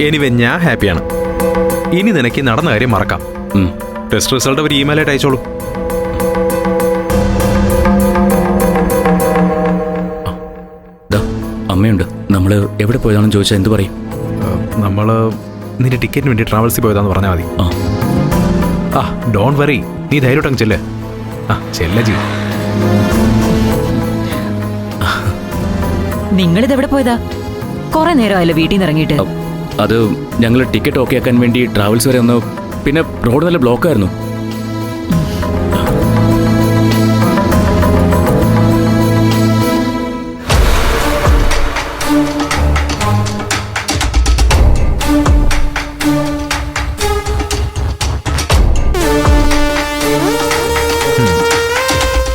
Anyway ഞാൻ ഹാപ്പിയാണ്. ഇനി നിനക്ക് നടന്ന കാര്യം മറക്കാം. ടെസ്റ്റ് റിസൾട്ട് ഒരു ഇമെയിലായിട്ട് അയച്ചോളൂ. ദാ അമ്മയുണ്ട്. നമ്മൾ എവിടെ പോയതാണെന്ന് ചോദിച്ചാൽ എന്ത് പറയും? നമ്മൾ നിന്റെ ടിക്കറ്റിന് വേണ്ടി ട്രാവൽസിൽ പോയതാന്ന് പറഞ്ഞാൽ മതി. ആ. ആ ഡോൺ വറി. നീ ധൈര്യമായിട്ടങ്ങ് ചെല്ലേ. ആ ചെല്ല ജീ. നിങ്ങളിത് എവിടെ പോയതാ? കുറെ നേരമായല്ലോ വീട്ടിൽ നിന്ന് ഇറങ്ങിയിട്ട് അത് ഞങ്ങൾ ടിക്കറ്റ് ഓക്കെ ആക്കാൻ വേണ്ടി ട്രാവൽസ് വരെ ഒന്ന് പിന്നെ റോഡ് നല്ല ബ്ലോക്കായിരുന്നു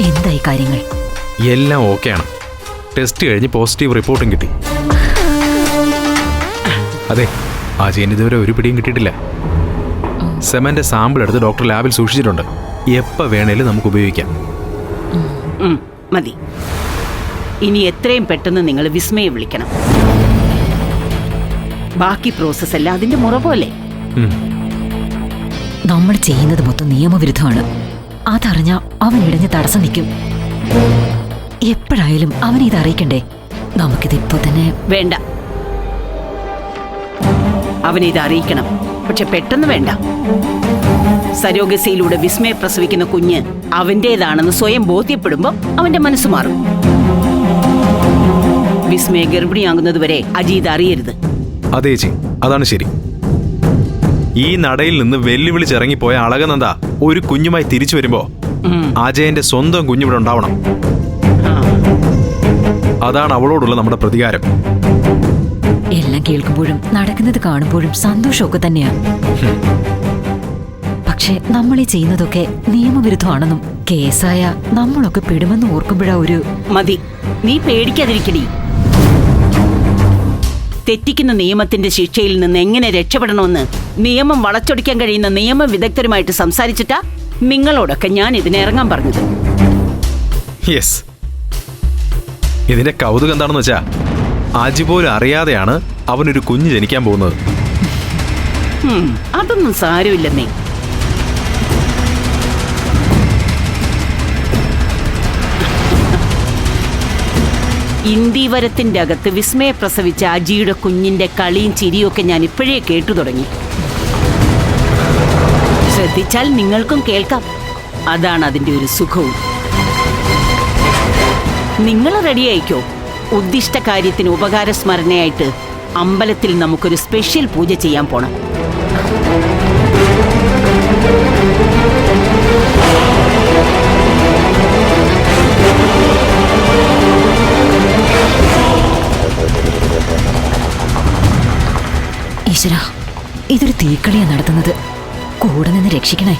എന്തായി കാര്യങ്ങൾ? എല്ലാം ഓക്കെയാണ് ടെസ്റ്റ് കഴിഞ്ഞ് പോസിറ്റീവ് റിപ്പോർട്ടും കിട്ടി. അതെ അജയന് ഇതുവരെ ഒരു പിടിയും കിട്ടിയിട്ടില്ല. സെമന്റെ സാമ്പിൾ എടുത്ത് ഡോക്ടർ ലാബിൽ സൂക്ഷിച്ചിട്ടുണ്ട്. എപ്പോൾ വേണേലും നമുക്ക് ഉപയോഗിക്കാം. മതി. ഇനി എത്രയും പെട്ടെന്ന് നിങ്ങൾ വിസ്മയെ വിളിക്കണം. ബാക്കി പ്രോസസ് അല്ല അതിന്റെ മുറ പോലെ നമ്മൾ ചെയ്യുന്നത് മൊത്തം നിയമവിരുദ്ധമാണ്. അതറിഞ്ഞ അവൻ ഇടഞ്ഞ് തടസ്സം നിൽക്കും. എപ്പോഴായാലും അവനെ ഇത് അറിയിക്കണ്ടേ? നമുക്കിത് ഇപ്പൊ തന്നെ വേണ്ട. അവനെ ഇത് അറിയിക്കണം. പക്ഷെ പെട്ടെന്ന് വേണ്ട. സരോഗസിയിലൂടെ വിസ്മയ പ്രസവിക്കുന്ന കുഞ്ഞ് അവന്റേതാണെന്ന് സ്വയം ബോധ്യപ്പെടുമ്പോൾ അവന്റെ മനസ്സ് മാറും. വിസ്മയ ഗർഭിണിയാകുന്നതുവരെ അജീത് അറിയരുത്. അതെ ചേച്ചി അതാണ് ശരി. ഈ നടയിൽ നിന്ന് വെല്ലുവിളിച്ചിറങ്ങിപ്പോയ അളകനന്ദ ഒരു കുഞ്ഞുമായി തിരിച്ചു വരുമ്പോ. അജയന്റെ സ്വന്തം കുഞ്ഞിവിടെ ഉണ്ടാവണം. അതാണ് അവളോടുള്ള നമ്മുടെ പ്രതികാരം. എല്ലാം കേൾക്കുമ്പോഴും നടക്കുന്നത് കാണുമ്പോഴും സന്തോഷമൊക്കെ തന്നെയാണ് പക്ഷെ നമ്മൾ ഈ ചെയ്യുന്നതൊക്കെ നിയമവിരുദ്ധമാണെന്നും കേസായ നമ്മളൊക്കെ പെടുമെന്ന് ഓർക്കുമ്പോഴാ ഒരു മതി നീ പേടിക്കാതിരിക്കടി. തെറ്റിക്കുന്ന നിയമത്തിന്റെ ശിക്ഷയിൽ നിന്ന് എങ്ങനെ രക്ഷപ്പെടണമെന്ന് നിയമം വളച്ചൊടിക്കാൻ കഴിയുന്ന നിയമ വിദഗ്ധരുമായിട്ട് സംസാരിച്ചിട്ടാ നിങ്ങളോടൊക്കെ ഞാൻ ഇതിനെ ഇറങ്ങാൻ പറഞ്ഞത്. യെസ് ഇതിന്റെ കൗതുകം എന്താണെന്ന് വെച്ചാ ആജി പോലും അറിയാതെയാണ് അവനൊരു കുഞ്ഞ് ജനിക്കാൻ പോകുന്നത്. അതൊന്നും സാരമില്ലെന്നേ. ഇന്ദീവരത്തിന്റെ അകത്ത് വിസ്മയ പ്രസവിച്ച അജിയുടെ കുഞ്ഞിന്റെ കളിയും ചിരിയും ഒക്കെ ഞാൻ ഇപ്പോഴേ കേട്ടു തുടങ്ങി. ശ്രദ്ധിച്ചാൽ നിങ്ങൾക്കും കേൾക്കാം. അതാണ് അതിന്റെ ഒരു സുഖവും. നിങ്ങൾ റെഡിയായിക്കോ ഉദ്ദിഷ്ട കാര്യത്തിന് ഉപകാര സ്മരണയായിട്ട് അമ്പലത്തിൽ നമുക്കൊരു സ്പെഷ്യൽ പൂജ ചെയ്യാൻ പോണം. ഈശ്വര ഇതൊരു തീക്കളിയാണ് നടത്തുന്നത്. കൂടെ നിന്ന് രക്ഷിക്കണേ.